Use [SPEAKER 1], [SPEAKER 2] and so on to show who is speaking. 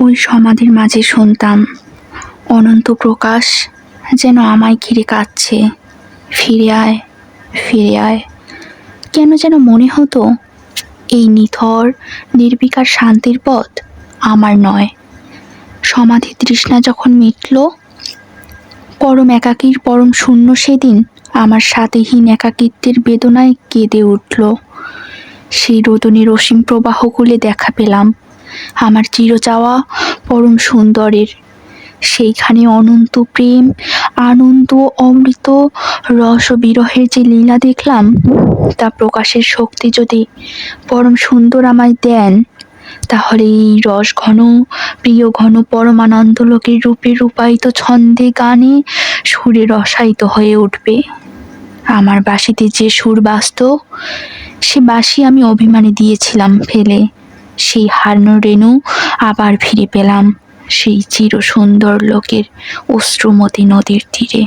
[SPEAKER 1] ওই সমাধির মাঝে শুনতাম, অনন্ত প্রকাশ যেন আমায় ঘিরে কাঁদছে। ফিরে আয় ফিরে আয়। কেন যেন মনে হতো, এই নিথর, নির্বিকার শান্তির পথ আমার নয়। সমাধি তৃষ্ণা যখন মিটল, পরম একাকীর পরম শূন্য সেদিন আমার সাথেহীন একাকিত্বের বেদনায় কেঁদে উঠল। সেই রোদনের অসীম প্রবাহগুলি দেখা পেলাম। আমার চিরচাওয়া পরম সুন্দরের। সেইখানে অনন্ত প্রেম, আনন্দ অমৃত রস বিরহের যে লীলা দেখলাম, তা প্রকাশের শক্তি যদি পরম সুন্দর আমায় দেন, তাহলে এই রস ঘন, প্রিয় ঘন পরমানন্দ লোকের রূপে রূপায়িত ছন্দে গানে সুরে রসায়িত হয়ে উঠবে। আমার বাঁশিতে যে সুর বাজত, সে বাসি আমি অভিমানে দিয়েছিলাম ফেলে। সেই হারানো রেণু আবার ফিরে পেলাম সেই চির সুন্দর লোকের অশ্রুমতী নদীর তীরে।